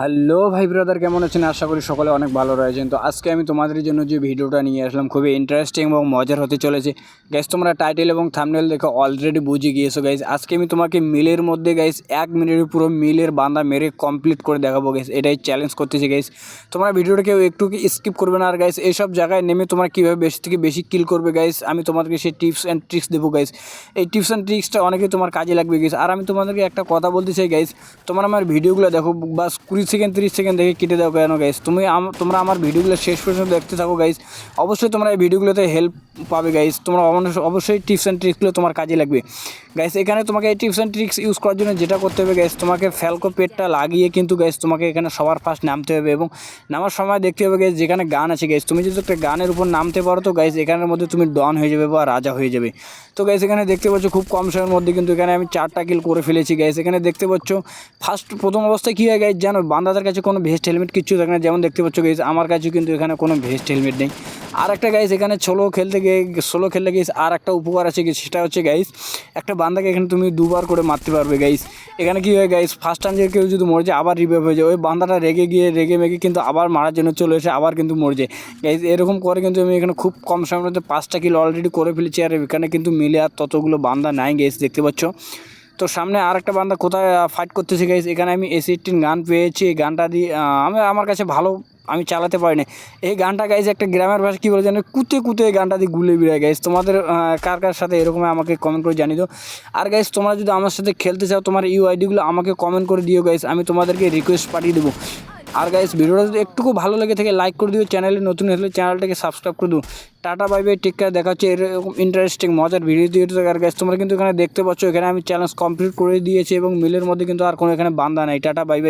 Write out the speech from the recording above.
Hello ভাই brother, কেমন আছেন? আশা করি সকলে অনেক ভালো রয়েছেন। তো আজকে আমি তোমাদের জন্য যে ভিডিওটা নিয়ে আসলাম, খুবই ইন্টারেস্টিং এবং মজার হতে চলেছে। গ্যাস তোমরা টাইটেল এবং থামনেল দেখে অলরেডি বুঝে গিয়েছো গাইজ আজকে আমি তোমাকে মিলের মধ্যে গাইজ এক মিনিটের পুরো মিলের বান্দা মেরে কমপ্লিট করে দেখাবো গাইজ এটাই চ্যালেঞ্জ করতেছি গাইজ তোমরা ভিডিওটা কেউ একটু স্কিপ করবে না, আর গাইজ এইসব জায়গায় নেমে তোমরা কীভাবে বেশি থেকে বেশি কিল করবে গাইজ আমি তোমাদেরকে সেই টিপস অ্যান্ড ট্রিক্স দেবো গাইজ এই টিপস অ্যান্ড ট্রিক্সটা অনেকেই তোমার কাজে লাগবে গাইজ আর আমি তোমাদেরকে একটা কথা বলতে চাই গাইজ তোমরা আমার ভিডিওগুলো দেখো, বাস কুড়ি সেকেন্ড, তিরিশ সেকেন্ড দেখে কেটে দাও কেন গাইস তুমি তোমরা আমার ভিডিওগুলো শেষ পর্যন্ত দেখতে থাকো গাইস অবশ্যই তোমরা এই ভিডিওগুলোতে হেল্প পাবে গাইস তোমরা অবশ্যই টিপস অ্যান্ড ট্রিক্সগুলো তোমার কাজে লাগবে। গাইজ এখানে তোমাকে এই টিপস অ্যান্ড ট্রিক্স ইউজ করার জন্য যেটা করতে হবে গাইজ তোমাকে ফ্যালকো পেটটা লাগিয়ে কিন্তু গাইজ তোমাকে এখানে সবার ফার্স্ট নামতে হবে এবং নামার সময় দেখতে হবে গাইজ যেখানে গান আছে গাইজ তুমি যদি একটা গানের উপর নামতে পারো, তো গাইজ এখানের মধ্যে তুমি ডন হয়ে যাবে বা রাজা হয়ে যাবে। তো গাইজ এখানে দেখতে পাচ্ছ খুব কম সময়ের মধ্যে কিন্তু এখানে আমি চারটা কিল করে ফেলেছি গ্যাস এখানে দেখতে পাচ্ছ ফার্স্ট প্রথম অবস্থায় কী হয় গাইজ জানো বান্দাদের কাছে কোনো ভেস্ট হেলমেট কিচ্ছু থাকে না, যেমন দেখতে পাচ্ছ গাইজ আমার কাছে কিন্তু এখানে কোনো ভেস্ট হেলমেট নেই। আর একটা গাইস এখানে ছোলো খেলতে গিয়ে সোলো খেলতে গিয়ে আর একটা উপকার আছে কি সেটা হচ্ছে গাইস একটা বান্দাকে এখানে তুমি দুবার করে মারতে পারবে গাইস এখানে কী হয় গাইস ফার্স্ট টাইম যে কেউ যদি মরে যায়, আবার রিভাইভ হয়ে যায়। ওই বান্দাটা রেগে গিয়ে, রেগে মেগে কিন্তু আবার মারার জন্য চলে এসে আবার কিন্তু মরে যায়। গাইস এরকম করে কিন্তু আমি এখানে খুব কম সময়ের মধ্যে পাঁচটা কিলো অলরেডি করে ফেলেছি আর এখানে কিন্তু মিলে আর ততগুলো বান্দা নাই গাইজ দেখতে পাচ্ছ। তো সামনে আর একটা বান্দা কোথায় ফাইট করতেছে গাইজ এখানে আমি এসি এইটিন গান পেয়েছি। গানটা দিয়ে আমি, আমার কাছে ভালো আমি চালাতে পারি না এই গানটা গাইজ একটা গ্রামের ভাষা, কী বলে জানো কুতে কুতে এই গানটা দিয়ে গুলে বিড়ায় গাইজ তোমাদের কার কার সাথে এরকম আমাকে কমেন্ট করে জানিয়ে দাও। আর গাইজ তোমরা যদি আমার সাথে খেলতে চাও, তোমার ইউ আইডিগুলো আমাকে কমেন্ট করে দিও গাইজ আমি তোমাদেরকে রিকোয়েস্ট পাঠিয়ে দেবো। আর গাইজ ভিডিওটা যদি একটুকু ভালো লেগে থাকে লাইক করে দিও। চ্যানেলে নতুন হলে চ্যানেলটাকে সাবস্ক্রাইব করে দিও। Tata bye bye take care দেখা হচ্ছে এরকম ইন্টারেস্টিং মজার ভিডিও দিয়ে আর গাইজ তোমরা কিন্তু এখানে দেখতে পাচ্ছ, এখানে আমি চ্যালেঞ্জ কমপ্লিট করে দিয়েছি এবং মিলের মধ্যে কিন্তু আর কোনো এখানে বান্ধা নাই। Tata bye by